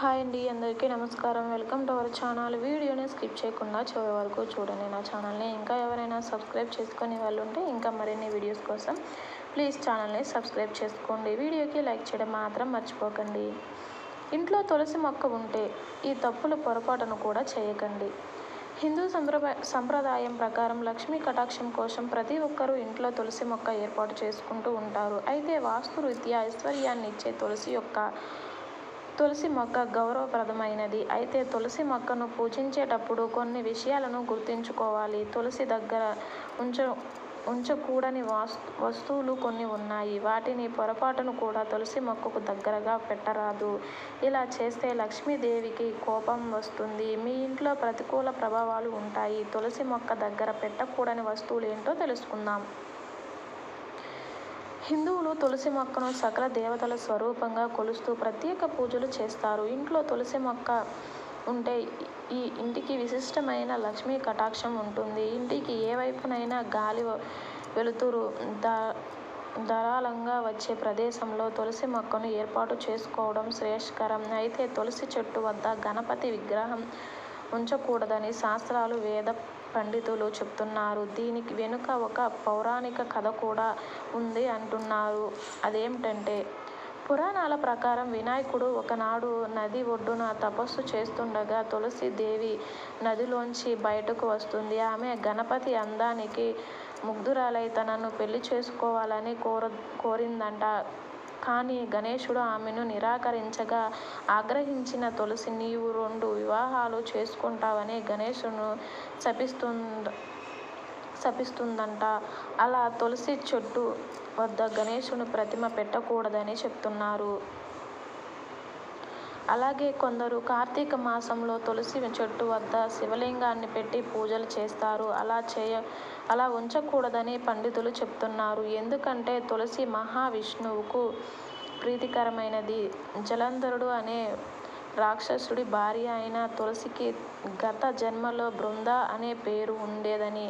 Hi అండి అందరికీ నమస్కారం. Welcome to our channel. వీడియోని స్కిప్ చేయకుండా చివరి వరకు చూడండి. నా ఛానల్ని ఇంకా ఎవరైనా సబ్స్క్రైబ్ చేసుకునే వాళ్ళు ఉంటే ఇంకా మరిన్ని వీడియోస్ కోసం ప్లీజ్ ఛానల్ని సబ్స్క్రైబ్ చేసుకోండి. వీడియోకి లైక్ చేయడం మాత్రం మర్చిపోకండి. ఇంట్లో తులసి మొక్క ఉంటే ఈ తప్పులు పొరపాటును కూడా చేయకండి. హిందూ సంప్రదాయ సంప్రదాయం ప్రకారం లక్ష్మీ కటాక్షం కోసం ప్రతి ఒక్కరూ ఇంట్లో తులసి మొక్క ఏర్పాటు చేసుకుంటూ ఉంటారు. అయితే వాస్తు రీత్యా ఐశ్వర్యాన్ని ఇచ్చే తులసి యొక్క తులసి మొక్క గౌరవప్రదమైనది. అయితే తులసి మొక్కను పూజించేటప్పుడు కొన్ని విషయాలను గుర్తుంచుకోవాలి. తులసి దగ్గర ఉంచ ఉంచకూడని వస్తువులు కొన్ని ఉన్నాయి. వాటిని పొరపాటును కూడా తులసి మొక్కకు దగ్గరగా పెట్టరాదు. ఇలా చేస్తే లక్ష్మీదేవికి కోపం వస్తుంది. మీ ఇంట్లో ప్రతికూల ప్రభావాలు ఉంటాయి. తులసి మొక్క దగ్గర పెట్టకూడని వస్తువులు ఏంటో తెలుసుకుందాం. హిందువులు తులసి మొక్కను సకల దేవతల స్వరూపంగా కొలుస్తూ ప్రత్యేక పూజలు చేస్తారు. ఇంట్లో తులసి మొక్క ఉంటే ఈ ఇంటికి విశిష్టమైన లక్ష్మీ కటాక్షం ఉంటుంది. ఇంటికి ఏ వైపునైనా గాలి వెలుతురు దా ధారాళంగా వచ్చే ప్రదేశంలో తులసి మొక్కను ఏర్పాటు చేసుకోవడం శ్రేయస్కరం. అయితే తులసి చెట్టు వద్ద గణపతి విగ్రహం ఉంచకూడదని శాస్త్రాలు వేద పండితులు చెప్తున్నారు. దీనికి వెనుక ఒక పౌరాణిక కథ కూడా ఉంది అంటున్నారు. అదేమిటంటే పురాణాల ప్రకారం వినాయకుడు ఒకనాడు నది ఒడ్డున తపస్సు చేస్తుండగా తులసి దేవి నదిలోంచి బయటకు వస్తుంది. ఆమె గణపతి అందానికి ముగ్ధురాలై తనను పెళ్ళి చేసుకోవాలని కోర కోరిందంట. కానీ గణేశుడు ఆమెను నిరాకరించగా ఆగ్రహించిన తులసి నీవు రెండు వివాహాలు చేసుకుంటావని గణేశును శపిస్తుంద శపిస్తుందంట. అలా తులసి చెట్టు వద్ద గణేశుని ప్రతిమ పెట్టకూడదని చెప్తున్నారు. అలాగే కొందరు కార్తీక మాసంలో తులసి చెట్టు వద్ద శివలింగాన్ని పెట్టి పూజలు చేస్తారు. అలా చేయ అలా ఉంచకూడదని పండితులు చెప్తున్నారు. ఎందుకంటే తులసి మహావిష్ణువుకు ప్రీతికరమైనది. జలంధరుడు అనే రాక్షసుడి భార్య అయిన తులసికి గత జన్మలో బృంద అనే పేరు ఉండేదని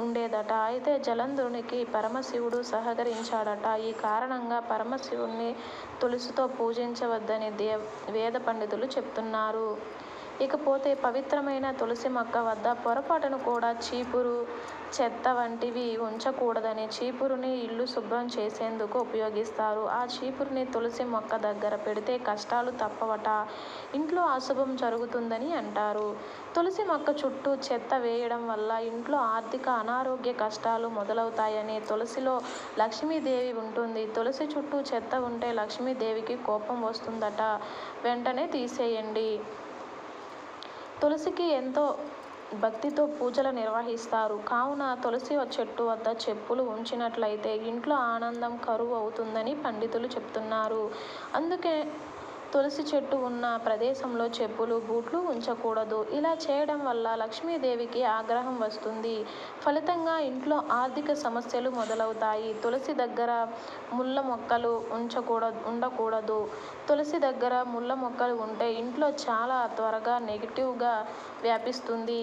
ఉండేదట. అయితే జలంధరునికి పరమశివుడు సహకరించాడట. ఈ కారణంగా పరమశివుణ్ణి తులసితో పూజించవద్దని దేవ్ వేద పండితులు చెప్తున్నారు. ఇకపోతే పవిత్రమైన తులసి మొక్క వద్ద పొరపాటును కూడా చీపురు చెత్త వంటివి ఉంచకూడదని చీపురుని ఇల్లు శుభ్రం చేసేందుకు ఉపయోగిస్తారు. ఆ చీపురుని తులసి మొక్క దగ్గర పెడితే కష్టాలు తప్పవట. ఇంట్లో అశుభం జరుగుతుందని అంటారు. తులసి మొక్క చుట్టూ చెత్త వేయడం వల్ల ఇంట్లో ఆర్థిక అనారోగ్య కష్టాలు మొదలవుతాయని తులసిలో లక్ష్మీదేవి ఉంటుంది. తులసి చుట్టూ చెత్త ఉంటే లక్ష్మీదేవికి కోపం వస్తుందట. వెంటనే తీసేయండి. తులసికి ఎంతో భక్తితో పూజలు నిర్వహిస్తారు. కావున తులసి చెట్టు వద్ద చెప్పులు ఉంచినట్లయితే ఇంట్లో ఆనందం కరువు అవుతుందని పండితులు చెప్తున్నారు. అందుకే తులసి చెట్టు ఉన్న ప్రదేశంలో చెప్పులు బూట్లు ఉంచకూడదు. ఇలా చేయడం వల్ల లక్ష్మీదేవికి ఆగ్రహం వస్తుంది. ఫలితంగా ఇంట్లో ఆర్థిక సమస్యలు మొదలవుతాయి. తులసి దగ్గర ముళ్ళ మొక్కలు ఉంచకూడదు ఉండకూడదు. తులసి దగ్గర ముళ్ళ మొక్కలు ఉంటే ఇంట్లో చాలా త్వరగా నెగిటివ్గా వ్యాపిస్తుంది.